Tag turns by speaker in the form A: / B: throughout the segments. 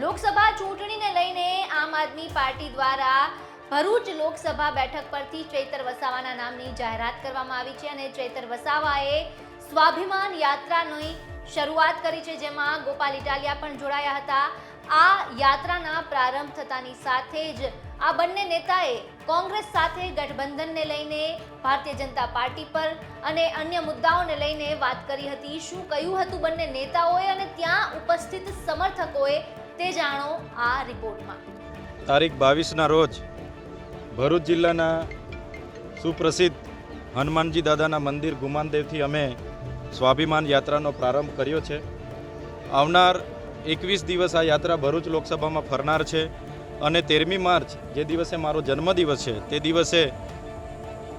A: લોકસભા ચૂંટણીને લઈને આમ આદમી પાર્ટી દ્વારા ભરૂચ લોકસભા બેઠક પરથી ચૈતર વસાવાના નામની જાહેરાત કરવામાં આવી છે અને ચૈતર વસાવાએ સ્વાભિમાન યાત્રાની શરૂઆત કરી છે, જેમાં ગોપાલ ઇટાલિયા પણ જોડાયા હતા. આ યાત્રાના પ્રારંભ થતાની સાથે જ આ બંને નેતાએ કોંગ્રેસ સાથે ગઠબંધનને લઈને ભારતીય જનતા પાર્ટી પર અને અન્ય મુદ્દાઓને લઈને વાત કરી હતી. શું કહ્યું હતું બંને નેતાઓએ અને ત્યાં ઉપસ્થિત સમર્થકોએ તે જાણો આ રિપોર્ટમાં.
B: તારીખ બાવીસના રોજ ભરૂચ જિલ્લાના સુપ્રસિદ્ધ હનુમાનજી દાદાના મંદિર ગુમાનદેવથી અમે સ્વાભિમાન યાત્રાનો પ્રારંભ કર્યો છે. આવનાર એકવીસ દિવસ આ યાત્રા ભરૂચ લોકસભામાં ફરનાર છે અને તેરમી માર્ચ, જે દિવસે મારો જન્મદિવસ છે, તે દિવસે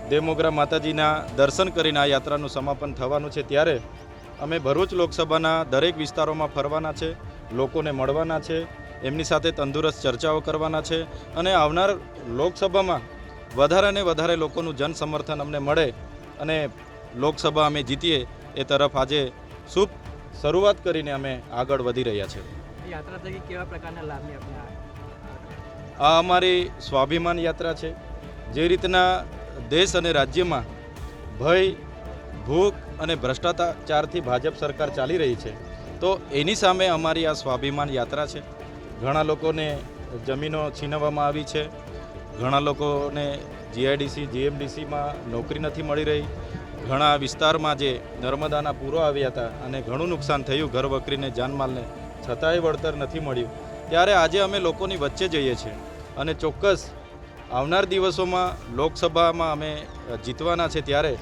B: દેમોગ્રા માતાજીના દર્શન કરીને આ યાત્રાનું સમાપન થવાનું છે. ત્યારે અમે ભરૂચ લોકસભાના દરેક વિસ્તારોમાં ફરવાના છે. લોકોને મળવાના છે એમની સાથે તંદુરસ્ત ચર્ચાઓ કરવાના છે અને આવનાર લોકસભામાં વધારે ને વધારે લોકોનું જન સમર્થન અમને મળે અને લોકસભા અમે જીતીએ એ તરફ આજે શુભ શરૂઆત કરીને અમે આગળ વધી રહ્યા છીએ
C: યાત્રા થકી કેવા પ્રકારના લાભની આપણે આ-
B: આ અમારી સ્વાભિમાન યાત્રા છે. જે રીતના દેશ અને રાજ્યમાં ભય ભૂખ અને ભ્રષ્ટાચારથી ભાજપ સરકાર ચાલી રહી છે તો એની સામે અમારી આ સ્વાભિમાન યાત્રા છે. ઘણા લોકોને જમીનો છીનવવામાં આવી છે. ઘણા લોકોને જીઆઈડીસી, જીએમડીસીમાં નોકરી નથી મળી રહી. ઘણા વિસ્તારમાં જે નર્મદાના પૂરો આવ્યા હતા અને ઘણું નુકસાન થયું ઘર વકરીને જાનમાલને, છતાંય વળતર નથી મળ્યું. ત્યારે આજે અમે લોકોની વચ્ચે જઈએ છીએ અને ચોક્કસ આવનાર દિવસોમાં લોકસભામાં અમે જીતવાના છે ત્યારે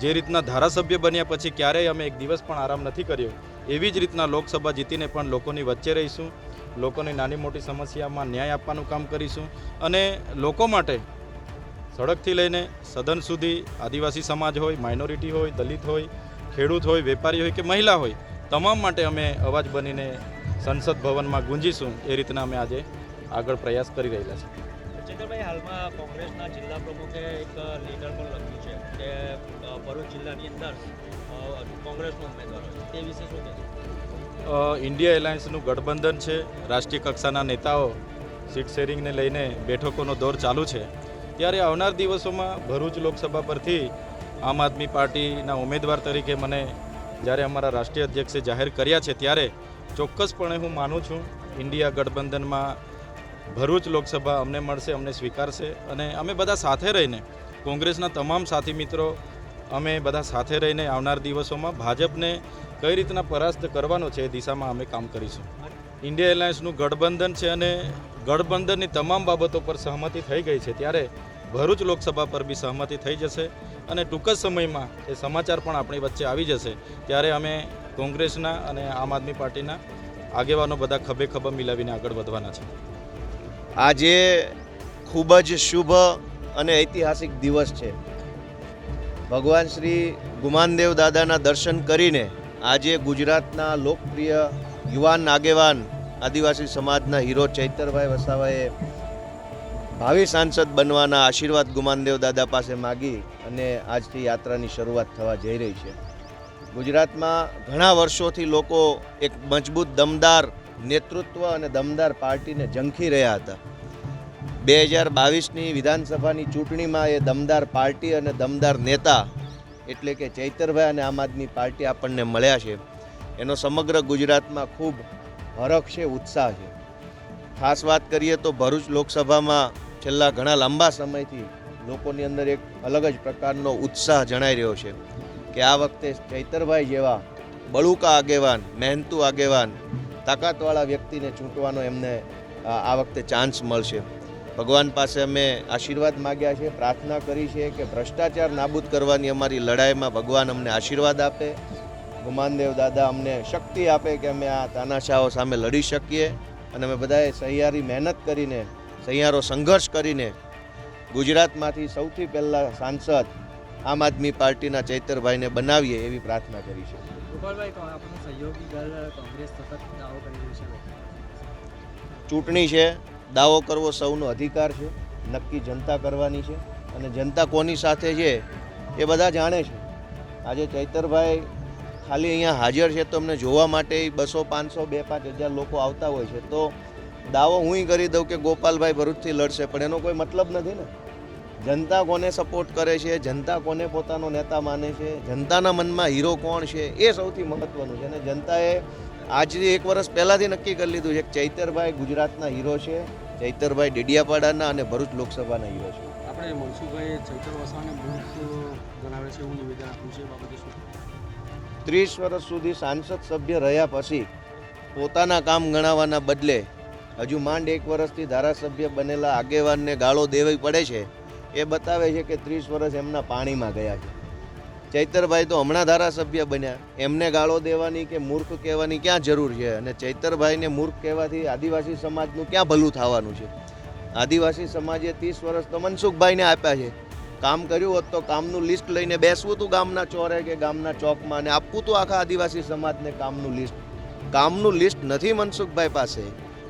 B: જે રીતના ધારાસભ્ય બન્યા પછી ક્યારેય અમે એક દિવસ પણ આરામ નથી કર્યો. એવી જ રીતના લોકસભા જીતીને પણ લોકોની વચ્ચે રહીશું, લોકોની નાની મોટી સમસ્યામાં ન્યાય આપવાનું કામ કરીશું અને લોકો માટે સડકથી લઈને સદન સુધી આદિવાસી સમાજ હોય માઇનોરિટી હોય, દલિત હોય, ખેડૂત હોય, વેપારી હોય કે મહિલા હોય, તમામ માટે અમે અવાજ બનીને સંસદ ભવનમાં ગુંજીશું. એ રીતના અમે આજે આગળ પ્રયાસ કરી રહેલા છીએ.
D: ચંદ્રભાઈ કોંગ્રેસના જિલ્લા પ્રમુખે એક લેટર પણ લખ્યું છે કે ભરૂચ જિલ્લાની અંદર કોંગ્રેસનો ઉમેદવાર તે વિશે શું કહેશો?
B: ઇન્ડિયા એલાયન્સનું ગઠબંધન છે. રાષ્ટ્રીય કક્ષાના નેતાઓ સીટ શેરિંગને લઈને બેઠકોનો દોર ચાલુ છે. ત્યારે આવનાર દિવસોમાં ભરૂચ લોકસભા પરથી આમ આદમી પાર્ટીના ઉમેદવાર તરીકે મને જ્યારે અમારા રાષ્ટ્રીય અધ્યક્ષે જાહેર કર્યા છે ત્યારે ચોક્કસપણે હું માનું છું, ઇન્ડિયા ગઠબંધનમાં ભરૂચ લોકસભા અમને મળશે, અમને સ્વીકારશે અને અમે બધા સાથે રહીને કોંગ્રેસના તમામ સાથી મિત્રો, અમે બધા સાથે રહીને આવનાર દિવસોમાં ભાજપને કઈ રીતના પરાસ્ત કરવાનો છે એ દિશામાં અમે કામ કરીશું. ઇન્ડિયા એલાયન્સનું ગઠબંધન છે અને ગઠબંધનની તમામ બાબતો પર સહમતિ થઈ ગઈ છે, ત્યારે ભરૂચ લોકસભા પર બી સહમતિ થઈ જશે અને ટૂંક જ સમયમાં એ સમાચાર પણ આપણી વચ્ચે આવી જશે. ત્યારે અમે કોંગ્રેસના અને આમ આદમી પાર્ટીના આગેવાનો બધા ખભે ખભા મિલાવીને આગળ વધવાના છે.
E: આજે ખૂબ જ શુભ અને ઐતિહાસિક દિવસ છે. ભગવાન શ્રી ગુમાનદેવ દાદાના દર્શન કરીને આજે ગુજરાતના લોકપ્રિય યુવાન આગેવાન આદિવાસી સમાજના હીરો ચૈતરભાઈ વસાવાએ ભાવિ સાંસદ બનવાના આશીર્વાદ ગુમાનદેવ દાદા પાસે માગી અને આજથી યાત્રાની શરૂઆત થવા જઈ રહી છે. ગુજરાતમાં ઘણા વર્ષોથી લોકો એક મજબૂત દમદાર નેતૃત્વ અને દમદાર પાર્ટીને ઝંખી રહ્યા હતા. બે હજાર બાવીસની વિધાનસભાની ચૂંટણીમાં એ દમદાર પાર્ટી અને દમદાર નેતા એટલે કે ચૈતરભાઈ અને આમ આદમી પાર્ટી આપણને મળ્યા છે. એનો સમગ્ર ગુજરાતમાં ખૂબ હરખ છે, ઉત્સાહ છે. ખાસ વાત કરીએ તો ભરૂચ લોકસભામાં છેલ્લા ઘણા લાંબા સમયથી લોકોની અંદર એક અલગ જ પ્રકારનો ઉત્સાહ જણાઈ રહ્યો છે કે આ વખતે ચૈતરભાઈ જેવા બળુકા આગેવાન, મહેનતુ આગેવાન તાકાતવાળા વ્યક્તિને ચૂંટવાનો એમને આ વખતે ચાન્સ મળશે. ભગવાન પાસે અમે આશીર્વાદ માગ્યા છે, પ્રાર્થના કરી છે કે ભ્રષ્ટાચાર નાબૂદ કરવાની અમારી લડાઈમાં ભગવાન અમને આશીર્વાદ આપે. ગુમાનદેવ દાદા અમને શક્તિ આપે કે અમે આ તાનાશાહો સામે લડી શકીએ. અને અમે બધાએ સહિયારી મહેનત કરીને, સહિયારો સંઘર્ષ કરીને ગુજરાતમાંથી સૌથી પહેલાં સાંસદ આમ આદમી પાર્ટીના ચૈતરભાઈને બનાવીએ એવી પ્રાર્થના કરી છે. ચૂંટણી છે, દાવો કરવો સૌનો અધિકાર છે, નક્કી જનતા કરવાની છે, અને જનતા કોની સાથે છે, એ બધા જાણે છે. આજે ચૈતરભાઈ ખાલી અહીંયા હાજર છે, તો અમને જોવા માટે બસો, પાંચસો, બે, પાંચ હજાર લોકો આવતા હોય છે. તો દાવો હું કરી દઉં કે ગોપાલભાઈ ભરૂચથી લડશે, પણ એનો કોઈ મતલબ નથી ને. જનતા કોને સપોર્ટ કરે છે? જનતા કોને પોતાનો નેતા માને છે? જનતાના મનમાં હીરો કોણ છે? એ સૌથી મહત્વનું છે અને જનતાએ આજથી એક વર્ષ પહેલાંથી નક્કી કરી લીધું છે કે ચૈતરભાઈ ગુજરાતના હીરો છે ચૈતરભાઈ ડેડિયાપાડાના અને ભરૂચ લોકસભાના હીરો છે.
C: આપણે મનસુખભાઈ ચૈતર વસાવાને મૂર્ખ ગણાવે છે એવું નિવેદન આપ્યું છે બાબતે શું
E: ત્રીસ વર્ષ સુધી સાંસદ સભ્ય રહ્યા પછી પોતાના કામ ગણાવવાના બદલે હજુ માંડ એક વર્ષથી ધારાસભ્ય બનેલા આગેવાનને ગાળો દેવી પડે છે. એ બતાવે છે કે ત્રીસ વર્ષ એમના પાણીમાં ગયા છે. ચૈતરભાઈ તો હમણાં ધારાસભ્ય બન્યા. એમને ગાળો દેવાની કે મૂર્ખ કહેવાની ક્યાં જરૂર છે? અને ચૈતરભાઈને મૂર્ખ કહેવાથી આદિવાસી સમાજનું ક્યાં ભલું થવાનું છે? આદિવાસી સમાજે ત્રીસ વર્ષ તો મનસુખભાઈને આપ્યા છે. કામ કર્યું હોત તો કામનું લિસ્ટ લઈને બેસવું હતું ગામના ચોરે કે ગામના ચોકમાં અને આપવું હતું આખા આદિવાસી સમાજને કામનું લિસ્ટ. કામનું લિસ્ટ નથી મનસુખભાઈ પાસે.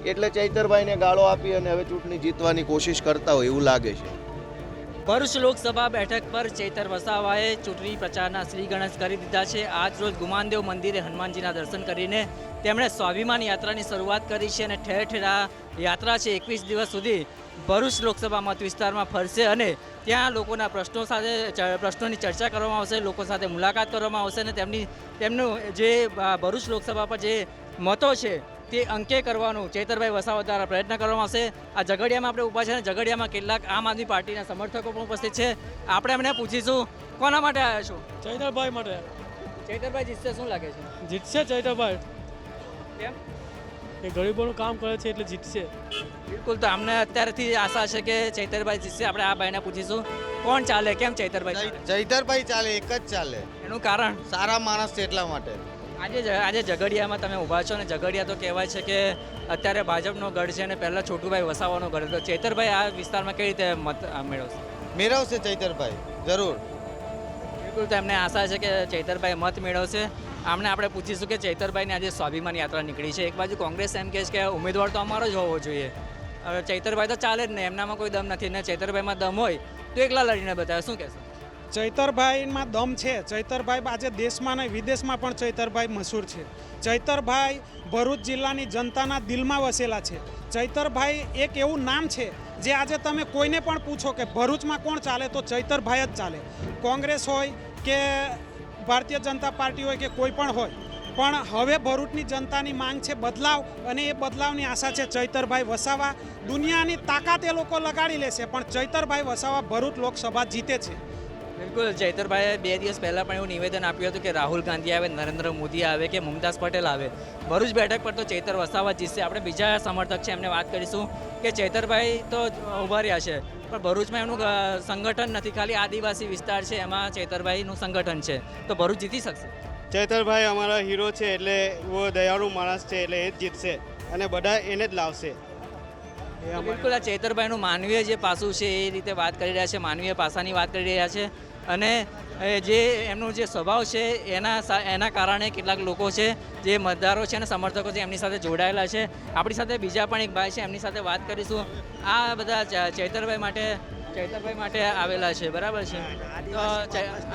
E: એટલે ચૈતરભાઈને ગાળો આપી અને હવે ચૂંટણી જીતવાની કોશિશ કરતા હોય એવું લાગે છે.
F: ભરૂચ લોકસભા બેઠક પર ચેતર વસાવાએ ચૂંટણી પ્રચારના શ્રી ગણેશ કરી દીધા છે. આજ રોજ ગુમાનદેવ મંદિરે હનુમાનજીના દર્શન કરીને તેમણે સ્વાભિમાન યાત્રાની શરૂઆત કરી છે અને ઠેર ઠેર આ યાત્રા છે એકવીસ દિવસ સુધી ભરૂચ લોકસભા મત વિસ્તારમાં ફરશે અને ત્યાં લોકોના પ્રશ્નો સાથે પ્રશ્નોની ચર્ચા કરવામાં આવશે, લોકો સાથે મુલાકાત કરવામાં આવશે અને તેમની, તેમનું જે, ભરૂચ લોકસભા પર જે મતો છે તે અંકે કરવાનું ચૈતરભાઈ વસાવા દ્વારા પ્રયત્ન કરવામાં આવશે. આ ઝઘડિયામાં આપણે ઊભા છે અને ઝઘડિયામાં કેટલાક આમ આદમી પાર્ટીના સમર્થકો પણ ઉપસ્થિત છે. આપણે એમને પૂછીશું કોના માટે આવ્યા છો?
G: ચૈતરભાઈ માટે.
F: ચૈતરભાઈ જીતશે શું લાગે છે?
G: જીતશે ચૈતરભાઈ.
F: કેમ?
G: એ ગરીબોનું કામ કરે છે એટલે જીતશે.
F: બિલકુલ તો અમને અત્યારથી આશા છે કે ચૈતરભાઈ જીતશે. આપણે આ ભાઈને પૂછીશું કોણ ચાલે? કેમ ચૈતરભાઈ ચાલે?
H: ચૈતરભાઈ ચાલે એક જ ચાલે.
F: એનું કારણ?
H: સારા માણસ છે એટલા માટે.
F: આજે આજે ઝઘડિયામાં તમે ઊભા છો ને ઝઘડિયા તો કહેવાય છે કે અત્યારે ભાજપનો ગઢ છે અને પહેલાં છોટુભાઈ વસાવાનો ગઢ હતો. ચૈતરભાઈ આ વિસ્તારમાં કઈ રીતે મત મેળવશે?
H: મેળવશે ચૈતરભાઈ જરૂર.
F: બિલકુલ તો એમને આશા છે કે ચૈતરભાઈ મત મેળવશે. આમને આપણે પૂછીશું કે ચૈતરભાઈની આજે સ્વાભિમાન યાત્રા નીકળી છે. એક બાજુ કોંગ્રેસ એમ કહે છે કે ઉમેદવાર તો અમારો જ હોવો જોઈએ. હવે ચૈતરભાઈ તો ચાલે જ નહીં એમનામાં કોઈ દમ નથી. ને ચૈતરભાઈમાં દમ હોય તો એકલા લડીને બતાવે. શું કહેશો?
I: ચૈતરભાઈમાં દમ છે. ચૈતરભાઈ આજે દેશમાં નહીં, વિદેશમાં પણ ચૈતરભાઈ મશહૂર છે. ચૈતરભાઈ ભરૂચ જિલ્લાની જનતાના દિલમાં વસેલા છે. ચૈતરભાઈ એક એવું નામ છે જે આજે તમે કોઈને પણ પૂછો કે ભરૂચમાં કોણ ચાલે, તો ચૈતરભાઈ જ ચાલે. કોંગ્રેસ હોય કે ભારતીય જનતા પાર્ટી હોય કે કોઈ પણ હોય. પણ હવે ભરૂચની જનતાની માંગ છે બદલાવ અને એ બદલાવની આશા છે ચૈતરભાઈ વસાવા દુનિયાની તાકાત એ લોકો લગાડી લેશે, પણ ચૈતરભાઈ વસાવા ભરૂચ લોકસભા જીતે છે.
F: બિલકુલ, ચૈતરભાઈએ બે દિવસ પહેલાં પણ એવું નિવેદન આપ્યું હતું કે રાહુલ ગાંધી આવે, નરેન્દ્ર મોદી આવે કે મુમતાઝ પટેલ આવે. ભરૂચ બેઠક પર તો ચૈતર વસાવા જીતશે. આપણે બીજા સમર્થક છે, એમને વાત કરીશું કે ચૈતરભાઈ તો ઊભા રહ્યા છે, પણ ભરૂચમાં એમનું સંગઠન નથી. ખાલી આદિવાસી વિસ્તાર છે, એમાં ચૈતરભાઈનું સંગઠન છે. તો ભરૂચ જીતી શકશે?
J: ચૈતરભાઈ અમારા હીરો છે, એટલે દયાળુ માણસ છે, એટલે એ જ જીતશે અને બધા એને જ લાવશે.
F: બિલકુલ આ ચૈતરભાઈનું માનવીય જે પાસું છે એ રીતે વાત કરી રહ્યા છે માનવીય પાસાની વાત કરી રહ્યા છે. અને જે એમનો જે સ્વભાવ છે એના એના કારણે કેટલાક લોકો છે જે મતદારો છે અને સમર્થકો છે એમની સાથે જોડાયેલા છે. આપણી સાથે બીજા પણ એક ભાઈ છે એમની સાથે વાત કરીશું. આ બધા ચેતરભાઈ ચૈતરભાઈ માટે ચૈતરભાઈ માટે આવેલા છે બરાબર છે? તો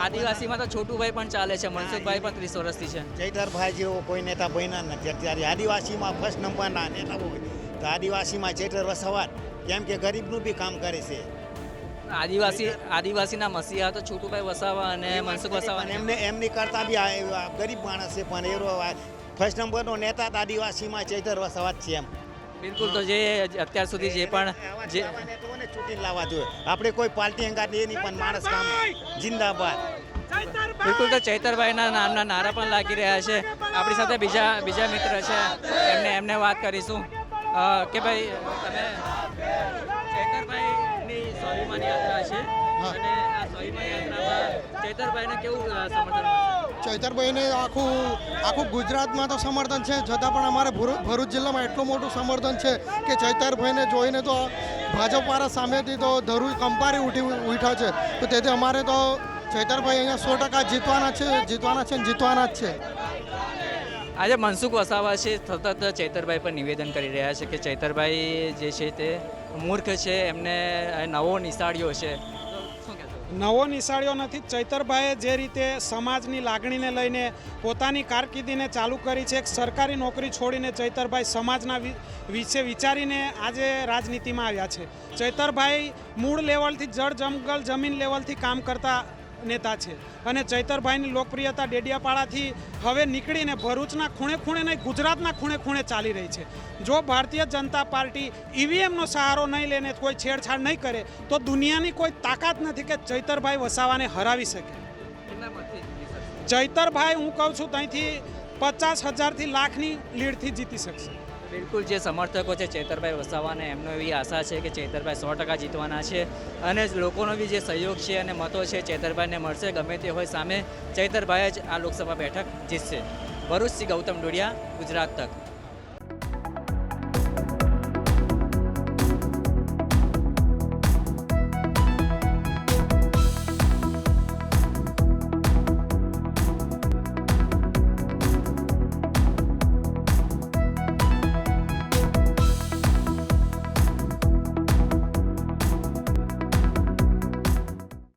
F: આદિવાસીમાં તો છોટુભાઈ પણ ચાલે છે મનસુખભાઈ પણ ત્રીસ વર્ષથી છે.
K: ચૈતરભાઈ જેવો કોઈ નેતા બન્યા નથી. અત્યારે આદિવાસીમાં ફર્સ્ટ નંબરના નેતા હોય. તો આદિવાસીમાં ચૈતર વસાવા કેમ કે ગરીબનું બી કામ કરે છે.
F: આદિવાસી આદિવાસીના મસીહા તો છોટુભાઈ વસાવા અને મનસુખ વસાવા.
K: એમને એમની કરતા બી ગરીબ માણસ છે પણ એરો ફર્સ્ટ નંબરનો નેતા તો આદિવાસીમાં ચૈતર વસાવા છે એમ.
F: બિલકુલ તો જે અત્યાર સુધી જે પણ જે
K: ચૂંટીને લાવવા જોઈએ. આપણે કોઈ પાર્ટી અંગાત એ નહીં પણ માણસ કામ જિંદાબાદ.
F: બિલકુલ તો ચૈતરભાઈના નામના નારા પણ લાગી રહ્યા છે. આપણી સાથે બીજા બીજા મિત્ર છે. એમને એમને વાત કરીશું. કે ભાઈ તમે ચેતરભાઈની સ્વાભિમાન યાત્રા છે અને આ સ્વાભિમાન યાત્રામાં ચૈતરભાઈને કેવું સમર્થન
H: ચૈતરભાઈને આખું આખું ગુજરાતમાં તો સમર્થન છે છતાં પણ અમારે ભરૂ- ભરૂચ જિલ્લામાં એટલું મોટું સમર્થન છે કે ચૈતરભાઈને જોઈને તો ભાજપવાળા સામેથી તો ધરૂચ કંપારી ઉઠી ઉઠ્યા છે. તો તેથી અમારે તો ચૈતરભાઈ અહીંયા સો ટકા જીતવાના છે જીતવાના છે ને જીતવાના જ છે.
F: આજે મનસુખ વસાવા છે, સતત ચૈતરભાઈ પર નિવેદન કરી રહ્યા છે કે ચૈતરભાઈ જે છે તે મૂર્ખ છે, એમને નવો નિશાળ્યો છે.
I: નવો નિશાળ્યો નથી, ચૈતરભાઈએ જે રીતે સમાજની લાગણીને લઈને પોતાની કારકિર્દીને ચાલુ કરી છે, એક સરકારી નોકરી છોડીને ચૈતરભાઈ સમાજના વિશે વિચારીને આજે રાજનીતિમાં આવ્યા છે. ચૈતરભાઈ મૂળ લેવલથી જળ જંગલ જમીન લેવલથી કામ કરતા નેતા છે. અને ચૈતરભાઈની લોકપ્રિયતા ડેડિયાપાડાથી હવે નીકળીને ભરૂચના ખૂણે ખૂણે નહીં, ગુજરાતના ખૂણે ખૂણે ચાલી રહી છે. જો ભારતીય જનતા પાર્ટી ઈવીએમનો સહારો નહીં લઈને કોઈ છેડછાડ નહીં કરે, તો દુનિયાની કોઈ તાકાત નથી કે ચૈતરભાઈ વસાવાને હરાવી શકે. ચૈતરભાઈ, હું કહું છું, ત્યાંથી પચાસ હજારથી લાખની લીડથી જીતી શકશે.
F: બિલકુલ જે સમર્થકો છે ચેતરભાઈ વસાવાને એમનો એવી આશા છે કે ચેતરભાઈ સો ટકા જીતવાના છે. અને લોકોનો બી જે સહયોગ છે અને મતો છે ચેતરભાઈને મળશે, ગમે તે હોય સામે ચૈતરભાઈ જ આ લોકસભા બેઠક જીતશે. ભરૂચથી ગૌતમ ડોડિયા, ગુજરાત તક.